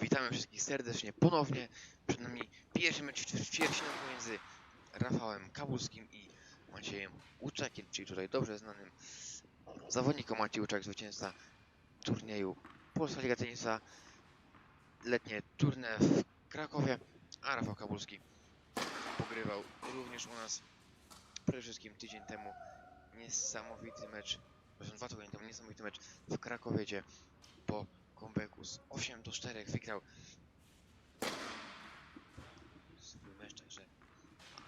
Witamy wszystkich serdecznie ponownie. Przed nami pierwszy mecz w ćwierćfinale pomiędzy Rafałem Kabulskim i Maciejem Łuczakiem, czyli tutaj dobrze znanym zawodnikom. Maciej Łuczak, zwycięzca turnieju Polska Liga Tenisa, letnie turne w Krakowie, a Rafał Kabulski pogrywał również u nas. Przede wszystkim tydzień temu niesamowity mecz, dwa tygodnie temu niesamowity mecz w Krakowie, gdzie po comebacku z 8 do 4 wygrał. Swój mecz, także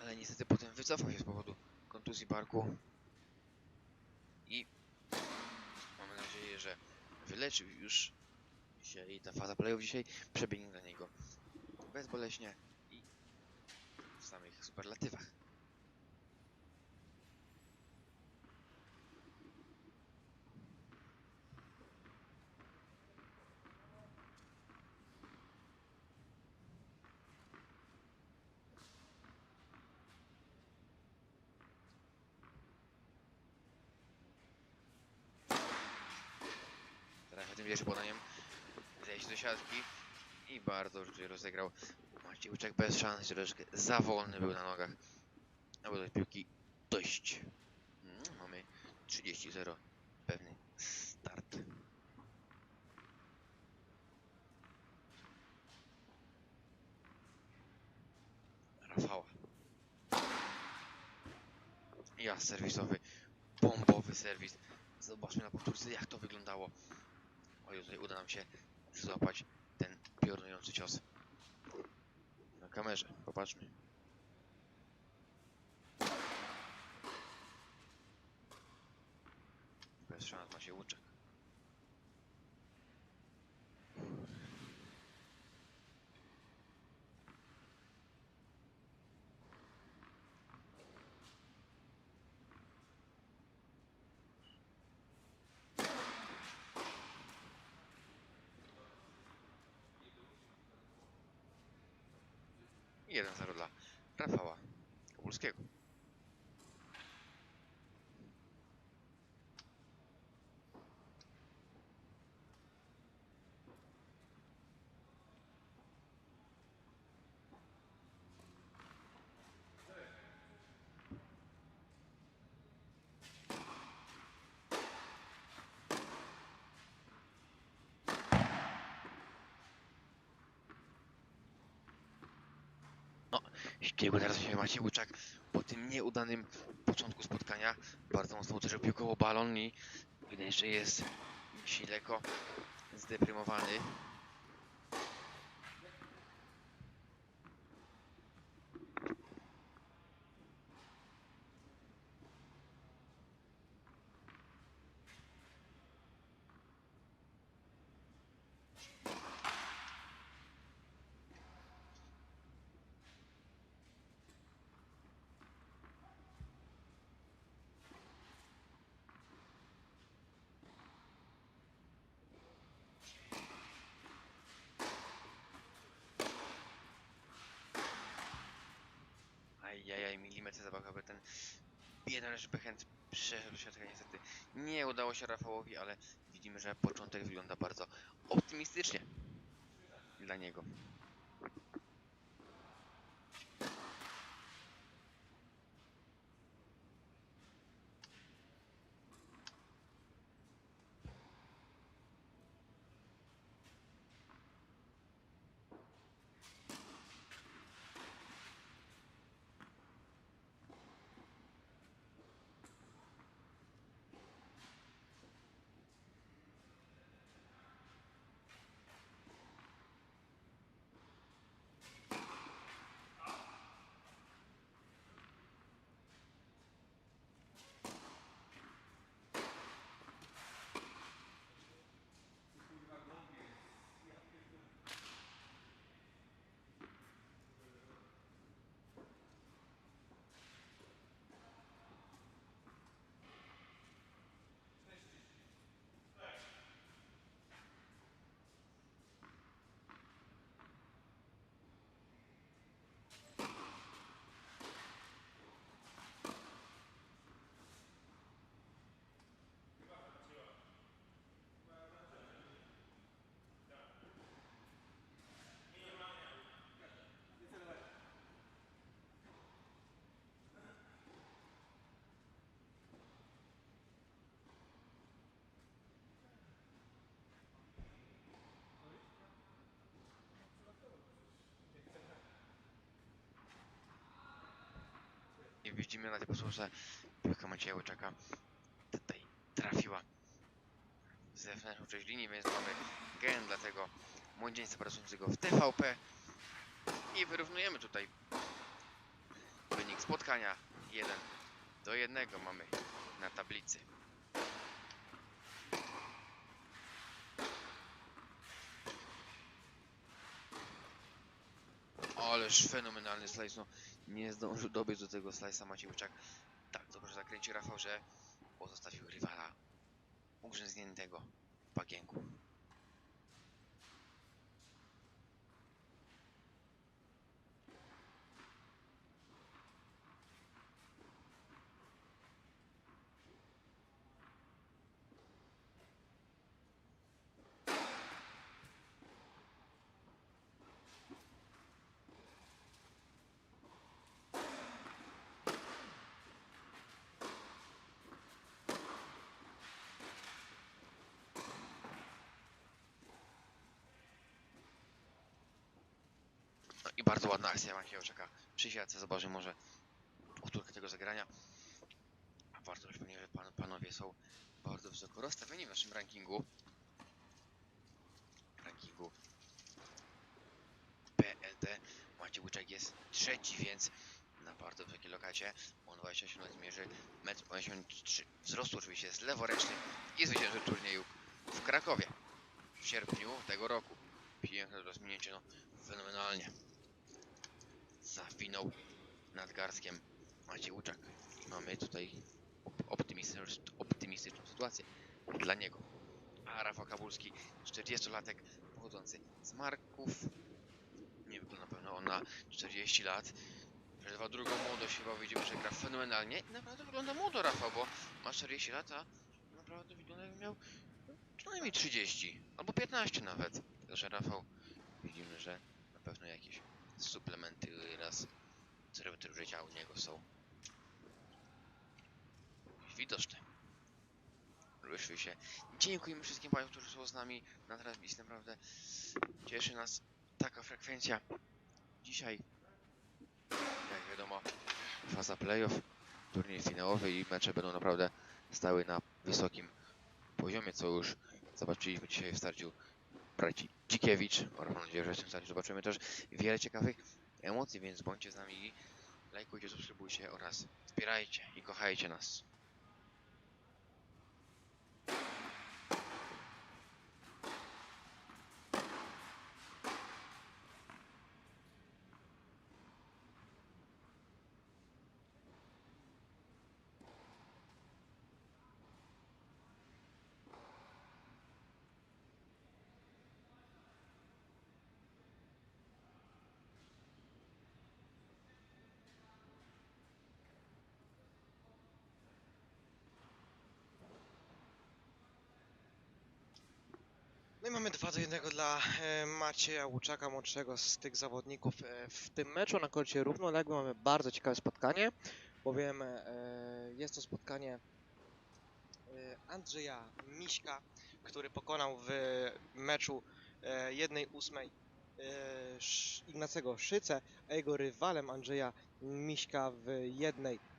ale niestety potem wycofał się z powodu kontuzji barku. I mamy nadzieję, że wyleczył już się i ta faza playów dzisiaj przebiegnie dla niego bezboleśnie i w samych superlatywach. Tym pierwszym podaniem zejść do siatki i bardzo dobrze rozegrał Maciej Łyczek bez szans, troszeczkę za wolny był na nogach. A było do piłki dość. Mm, mamy 30-0 pewny start. Rafała. Ja serwisowy, bombowy serwis. Zobaczmy na powtórce jak to wyglądało. Oj, tutaj uda nam się złapać ten piorunujący cios. Na kamerze, popatrzmy. Bez szans ma się. 1-0 dla Rafała Kabulskiego. Jakiego teraz się Maciej Łyczak po tym nieudanym początku spotkania bardzo mocno uderzył piłką o balon i widać, że jest dzisiaj lekko zdeprymowany. Ajajaj, milimetr zabawka, aby ten biedny Szpechent przeszedł siatkę niestety. Nie udało się Rafałowi, ale widzimy, że początek wygląda bardzo optymistycznie dla niego. Widzimy na tej posłusze piłka Macieja Łyczaka tutaj trafiła z zewnętrzną część linii, więc mamy gen dla tego młodzieńca pracującego w TVP i wyrównujemy tutaj wynik spotkania. 1 do 1 mamy na tablicy. Fenomenalny slice, no nie zdążył dobiec do tego slice'a Maciej Łyczak. Tak dobrze zakręcił Rafał, że pozostawił rywala ugrzęzniętego w bagienku. No i bardzo ładna akcja Macieja Łyczaka przy siatce. Zobaczymy może powtórkę tego zagrania. A warto przypomnieć, że pan, panowie są bardzo wysoko rozstawieni w naszym rankingu. Rankingu PLT. Maciej Łyczak jest trzeci, więc na bardzo wysokiej lokacie. On 27 lat zmierzy 1,83 m wzrostu oczywiście jest leworęczny i zwycięży turnieju w Krakowie w sierpniu tego roku. Piękne rozwinięcie, no fenomenalnie. Zawinął nad garstkiem Maciej Łuczak. I mamy tutaj op- optymistyczną, sytuację dla niego. A Rafał Kabulski, 40-latek pochodzący z Marków. Nie wygląda na pewno on na 40 lat. Przeżywa drugą młodość, chyba widzimy, że gra fenomenalnie. Naprawdę wygląda młodo Rafał, bo ma 40 lat, a naprawdę wygląda jakby miał przynajmniej 30, albo 15 nawet. Także Rafał, widzimy, że na pewno jakieś suplementy raz tryb życia u niego są widoczne. Wyszły się. Dziękujemy wszystkim Państwu, którzy są z nami na transmisji. Naprawdę cieszy nas taka frekwencja. Dzisiaj, jak wiadomo, faza playoff, turniej finałowy i mecze będą naprawdę stały na wysokim poziomie, co już zobaczyliśmy dzisiaj w starciu braci Dzikiewicz oraz mam nadzieję, że w tym starciu zobaczymy też wiele ciekawych emocji, więc bądźcie z nami lajkujcie, subskrybujcie oraz wspierajcie i kochajcie nas. Mamy 2 do 1 dla e, Macieja Łuczaka, młodszego z tych zawodników e, w tym meczu na korcie równoległym. Mamy bardzo ciekawe spotkanie, bowiem e, jest to spotkanie Andrzeja Miśka, który pokonał w meczu e, 1-8 e, Sz- Ignacego Szycę, a jego rywalem Andrzeja Miśka w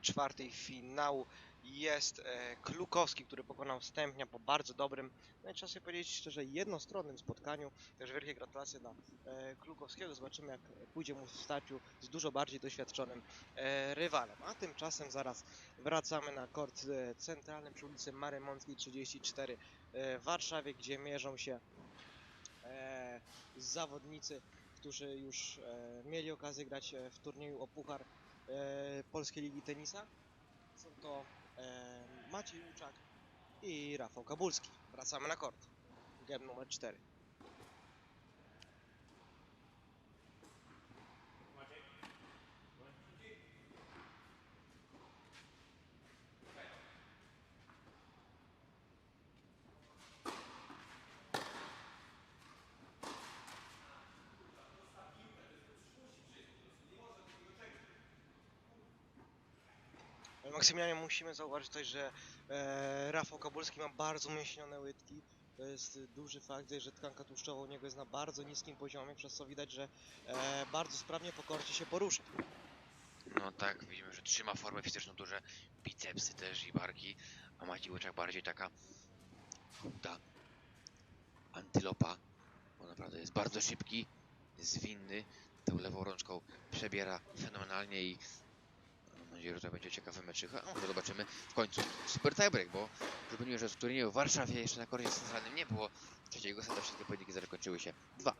1-4 finału jest e, Klukowski, który pokonał Stępnia po bardzo dobrym no i trzeba sobie powiedzieć szczerze, jednostronnym spotkaniu. Także wielkie gratulacje dla e, Klukowskiego. Zobaczymy, jak pójdzie mu w starciu z dużo bardziej doświadczonym e, rywalem. A tymczasem zaraz wracamy na kort centralny przy ulicy Marymąckiej 34 e, w Warszawie, gdzie mierzą się zawodnicy, którzy już mieli okazję grać w turnieju o Puchar Polskiej Ligi Tenisa. Są to Maciej Łuczak i Rafał Kabulski. Wracamy na kort. Game numer 4. Maksymilianie, musimy zauważyć tutaj, że e, Rafał Kabulski ma bardzo mięśnione łydki. To jest duży fakt, że tkanka tłuszczowa u niego jest na bardzo niskim poziomie, przez co widać, że e, bardzo sprawnie po korcie się porusza. No tak, widzimy, że trzyma formę fizyczną, duże bicepsy też i barki, a Maciej Łyczak bardziej taka chuda antylopa, bo naprawdę jest bardzo szybki, zwinny, tą lewą rączką przebiera fenomenalnie i nadzieję, że to będzie ciekawy meczycha, a może zobaczymy w końcu super tiebreak, bo przypomnę, że w turnieju w Warszawie jeszcze na korzie centralnym nie było trzeciego seta, wszystkie pojedynki zakończyły się 2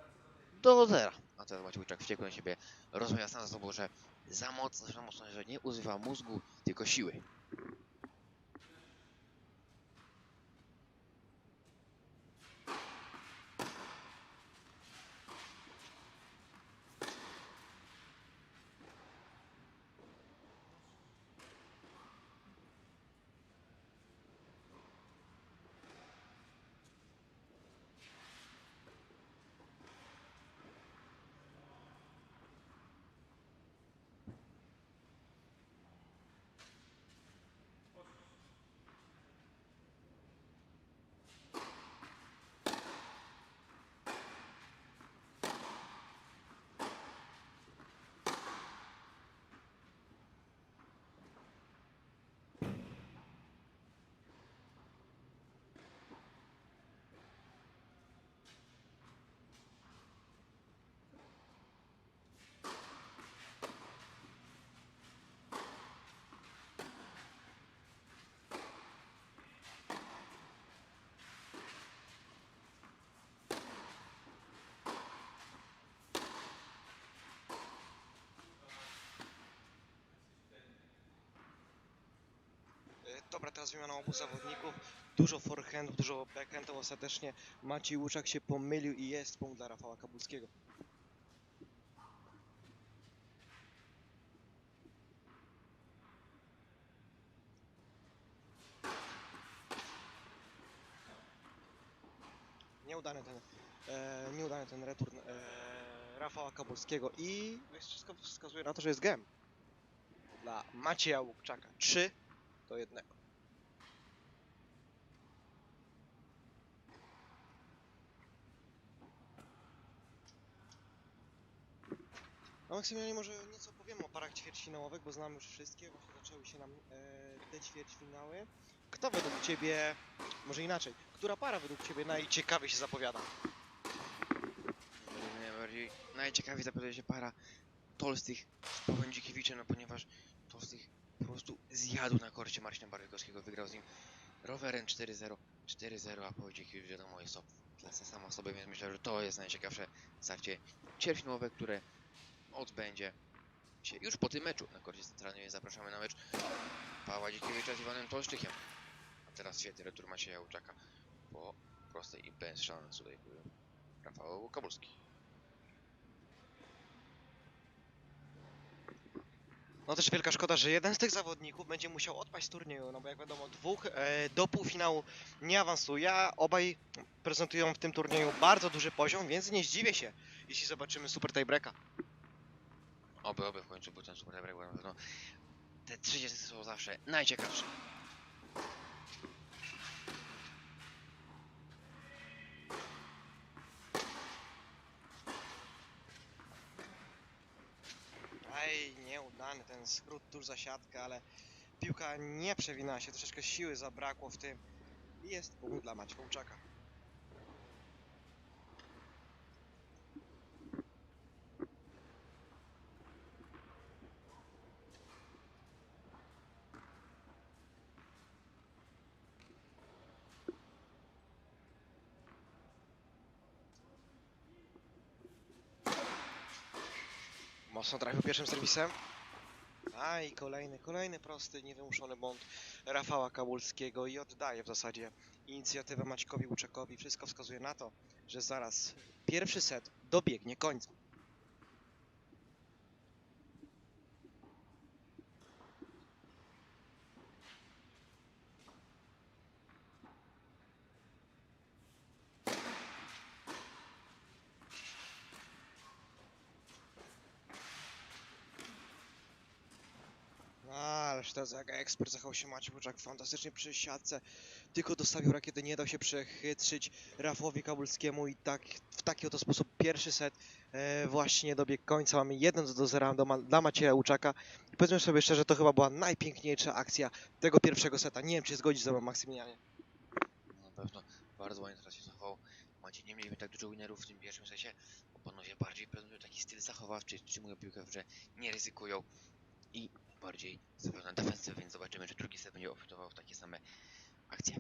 do 0. A teraz Maciej Łyczak wściekły na siebie rozumie jasno za sobą, że za mocno, za mocno, że nie używa mózgu, tylko siły. Dobra, teraz wymiana obu zawodników. Dużo forehandów, dużo backhandów. Ostatecznie Maciej Łuczak się pomylił i jest punkt dla Rafała Kabulskiego. Nieudany ten, e, nieudany ten return e, Rafała Kabulskiego i no wszystko wskazuje na to, że jest gem dla Macieja Łukczaka. 3 do 1. A Maksymilianie może nieco powiem o parach ćwierćfinałowych, bo znamy już wszystkie, właśnie zaczęły się nam e, te ćwierćfinały. Kto według Ciebie, może inaczej, która para według Ciebie najciekawiej się zapowiada? Najbardziej, najciekawiej zapowiada się para Tolstych z Powędzikiewiczem, no ponieważ Tolstych po prostu zjadł na korcie Marcina Barwikowskiego, wygrał z nim rowerem 4-0, 4-0, a Powędzikiewicz wiadomo jest to klasa sama sobie, więc myślę, że to jest najciekawsze starcie ćwierćfinałowe, które odbędzie się już po tym meczu na korcie centralnym, zapraszamy na mecz Pawła Dzikiewicza z Iwanem Tolsztychem. A teraz świetny retur Macieja Łuczaka po prostej i bez szans tutaj był Rafał Kabulski. No też wielka szkoda, że jeden z tych zawodników będzie musiał odpaść z turnieju, no bo jak wiadomo, dwóch e, do półfinału nie awansuje, obaj prezentują w tym turnieju bardzo duży poziom, więc nie zdziwię się, jeśli zobaczymy super tiebreaka. Oby, oby w końcu był ten super bo te trzecie sety są zawsze najciekawsze. Aj, nieudany ten skrót tuż za siatkę, ale piłka nie przewinęła się, troszeczkę siły zabrakło w tym i jest punkt dla Maćka Łuczaka. Mocno trafił pierwszym serwisem. A i kolejny, kolejny prosty, niewymuszony błąd Rafała Kabulskiego i oddaje w zasadzie inicjatywę Maćkowi Łuczakowi. Wszystko wskazuje na to, że zaraz pierwszy set dobiegnie końca. Ależ teraz jak ekspert zachował się Maciej Łuczak fantastycznie przy siatce. Tylko dostawił rakiety, nie dał się przechytrzyć Rafowi Kabulskiemu i tak w taki oto sposób pierwszy set e, właśnie dobiegł końca. Mamy 1 do 0 do, dla Macieja Łuczaka. I powiedzmy sobie szczerze, to chyba była najpiękniejsza akcja tego pierwszego seta. Nie wiem, czy zgodzisz ze mną Maksymilianie. Na pewno bardzo ładnie teraz się zachował. Macie nie mieliśmy tak dużo winerów w tym pierwszym secie, bo panowie bardziej prezentują taki styl zachowawczy, trzymują piłkę w nie ryzykują i bardziej stawiają na defensywę, więc zobaczymy, czy drugi set będzie oferował takie same akcje.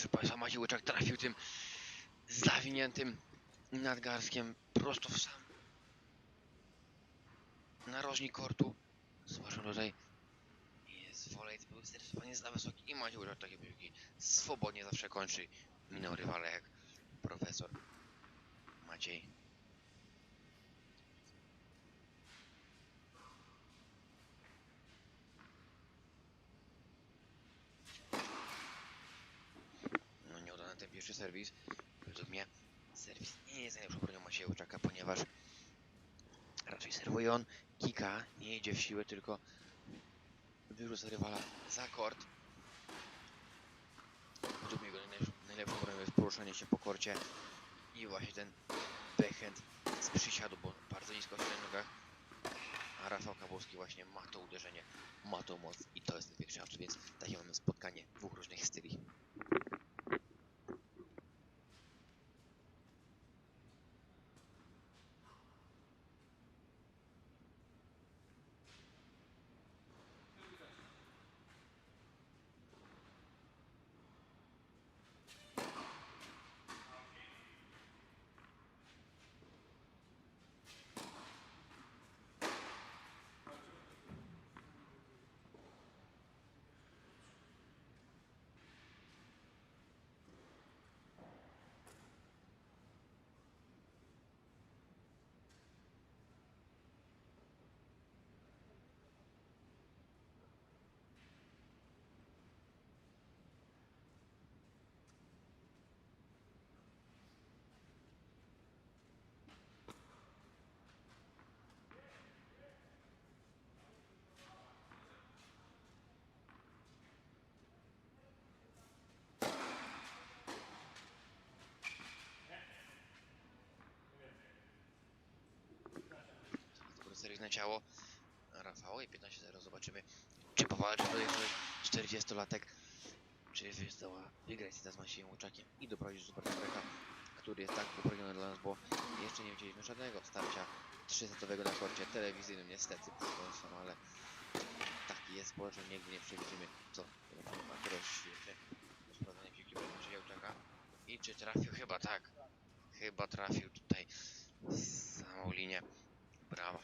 Proszę Państwa, Maciej Łyczak trafił tym zawiniętym nadgarstkiem prosto w sam narożnik kortu. Zobaczmy tutaj. Jest wolej, był zdecydowanie za wysoki i Maciej Łyczak takie piłki swobodnie zawsze kończy. Minął rywale jak profesor Maciej. Pierwszy serwis. Według mnie serwis nie jest najlepszą bronią Macieja Łyczaka, ponieważ raczej serwuje on kika, nie idzie w siłę, tylko wyrzuca rywala za kort. Według mnie jego najlepszą, bronią jest poruszanie się po korcie i właśnie ten backhand z przysiadu, bo bardzo nisko stoi na nogach. A Rafał Kabowski właśnie ma to uderzenie, ma tą moc i to jest ten większy atut, więc takie mamy spotkanie dwóch różnych styli. Serwis na ciało Rafała i 15-0 zobaczymy czy powalczy tutaj 40-latek czy zdoła wygrać z Maciejem Łuczakiem i doprowadzić do Supernego Breka, który jest tak upragniony dla nas, bo jeszcze nie widzieliśmy żadnego starcia trzysetowego na korcie telewizyjnym niestety no ale Taki jest że nigdy nie przewidzimy co na teraz świecie. Sprawdzanie piłki będzie Macieja Łuczaka. I czy trafił? Chyba tak. Chyba trafił tutaj samą linię. Brawa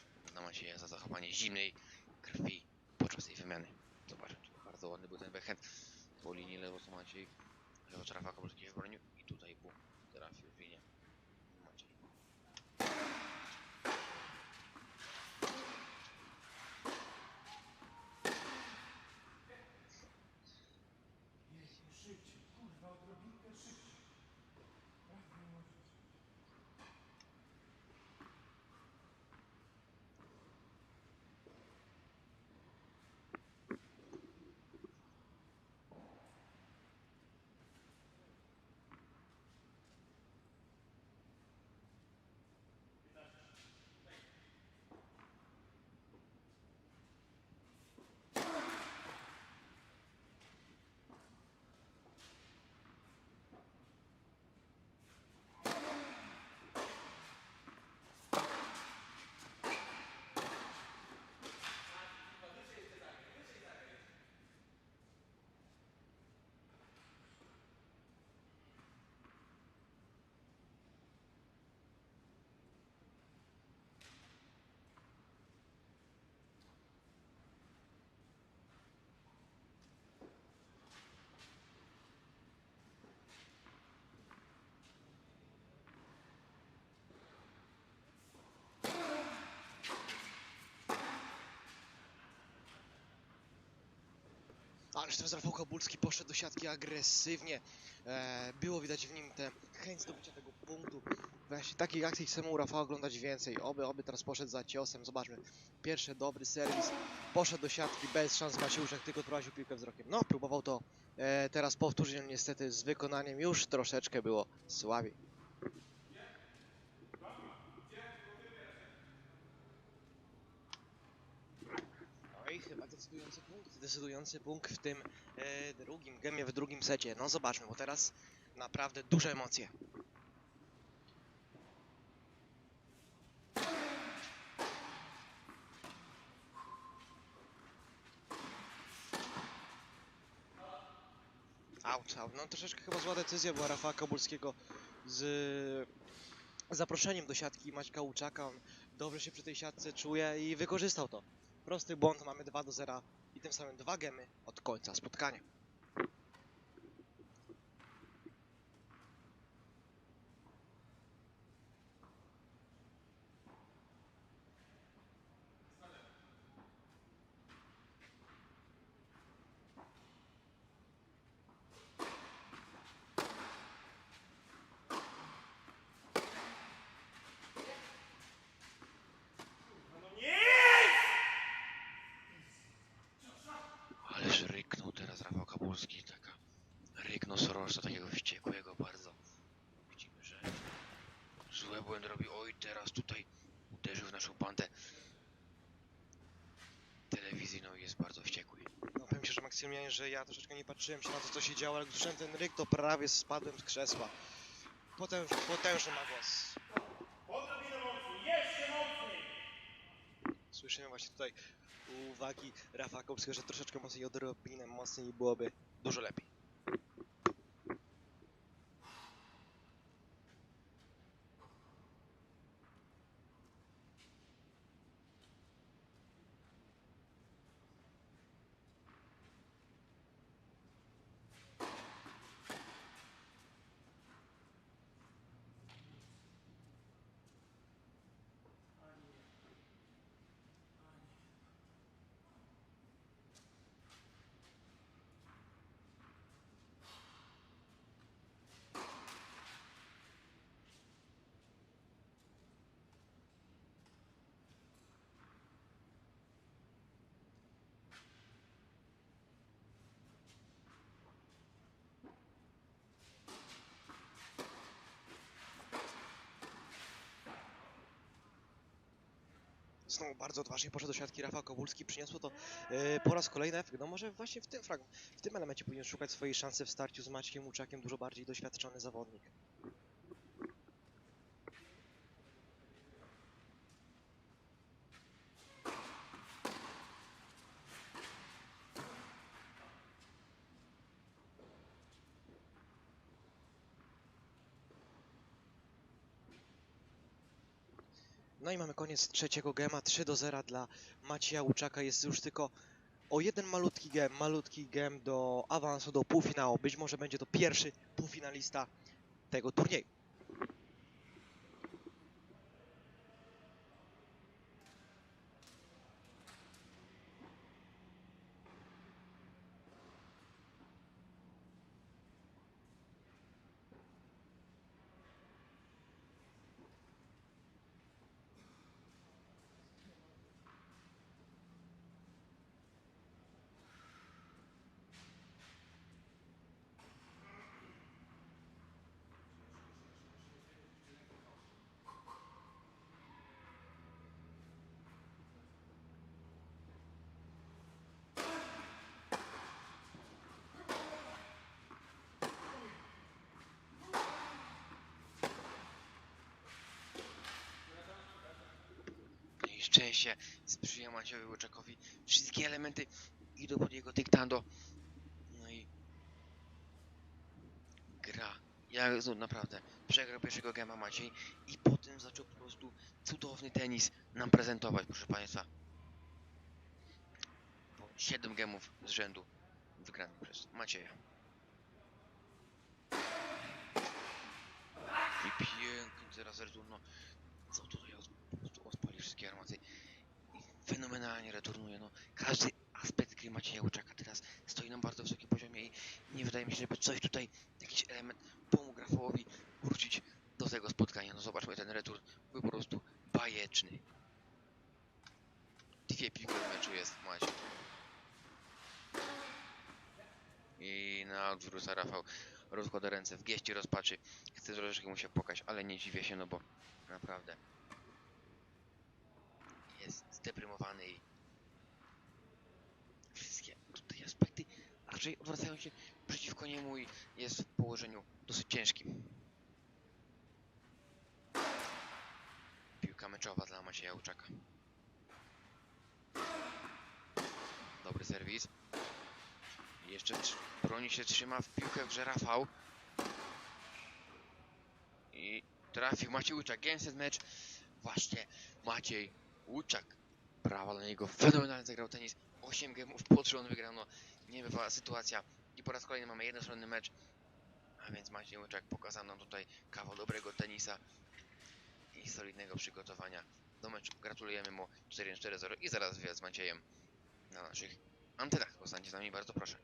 za zachowanie zimnej krwi podczas tej wymiany. Zobaczcie, tu bardzo ładny był ten backhand po linii lewo co Maciej. Lewo trafa Kabolskiego wybronił i tutaj bum, trafił w linię. Maciej. Ależ teraz Rafał Kabulski poszedł do siatki agresywnie. E, było widać w nim tę chęć zdobycia tego punktu. Właśnie takich akcji chcemy u Rafała oglądać więcej. Oby, oby teraz poszedł za ciosem. Zobaczmy. Pierwszy dobry serwis. Poszedł do siatki bez szans Maciuszek, tylko odprowadził piłkę wzrokiem. No, próbował to e, teraz powtórzyć, ale niestety z wykonaniem już troszeczkę było słabiej. No i chyba decydujący punkt, w tym e, drugim gemie, w drugim secie. No zobaczmy, bo teraz naprawdę duże emocje. Out, out. No troszeczkę chyba zła decyzja była Rafała Kabulskiego z zaproszeniem do siatki Maćka Łuczaka. On dobrze się przy tej siatce czuje i wykorzystał to. Prosty błąd, mamy 2 do 0 i tym samym dwa gemy od końca spotkania. Ależ ryknął teraz Rafał Kabulski, taka ryknosorożca, takiego wściekłego bardzo. Widzimy, że złe błęd robi. Oj, teraz tutaj uderzył w naszą bandę telewizyjną i jest bardzo wściekły. No że ja troszeczkę nie patrzyłem się na to, co się działo, ale gdy słyszałem ten ryk, to prawie spadłem z krzesła. Potem potężny ma głos. Słyszymy właśnie tutaj uwagi Rafała Kopskiego, że troszeczkę mocniej, odrobinę mocniej byłoby dużo lepiej. Znowu bardzo odważnie poszedł do siatki Rafał Kowulski, przyniosło to e, po raz kolejny efekt. No może właśnie w tym w tym elemencie powinien szukać swojej szansy w starciu z Maćkiem Łuczakiem, dużo bardziej doświadczony zawodnik. No i mamy koniec trzeciego gema, 3 do 0 dla Macieja Łuczaka. Jest już tylko o jeden malutki gem, malutki gem do awansu do półfinału. Być może będzie to pierwszy półfinalista tego turnieju. No i szczęście sprzyja Maciejowi Łyczakowi. Wszystkie elementy idą pod jego dyktando. No i gra. Ja no, naprawdę przegrał pierwszego gema Maciej i potem zaczął po prostu cudowny tenis nam prezentować, proszę Państwa. Po 7 gemów z rzędu wygranych przez Macieja. I piękny teraz return, no co od, po prostu odpali wszystkie fenomenalnie returnuje, no każdy aspekt gry Macieja Łuczaka teraz stoi na bardzo wysokim poziomie i nie wydaje mi się, żeby coś tutaj, jakiś element pomógł Rafałowi wrócić do tego spotkania, no zobaczmy, ten return był po prostu bajeczny. Dwie piłki w meczu jest Maciej. I na odwrót Rafał rozkłada ręce w gieście rozpaczy. Chce troszeczkę mu się pokać, ale nie dziwię się, no bo naprawdę jest zdeprymowany i wszystkie tutaj aspekty raczej odwracają się przeciwko niemu i jest w położeniu dosyć ciężkim. Piłka meczowa dla Macieja Łuczaka. Dobry serwis. Jeszcze broni się trzyma w piłkę w grze Rafał. I trafił Maciej Łuczak. Gęsty mecz. Właśnie Maciej Łuczak. Brawa dla niego. Fenomenalnie zagrał tenis. 8 gemów pod rząd wygrano. Niebywała sytuacja. I po raz kolejny mamy jednostronny mecz. A więc Maciej Łuczak pokazał nam tutaj kawał dobrego tenisa i solidnego przygotowania do meczu. Gratulujemy mu 4-4-0 i zaraz wywiad z Maciejem na naszych antenach. Zostańcie z nami bardzo proszę.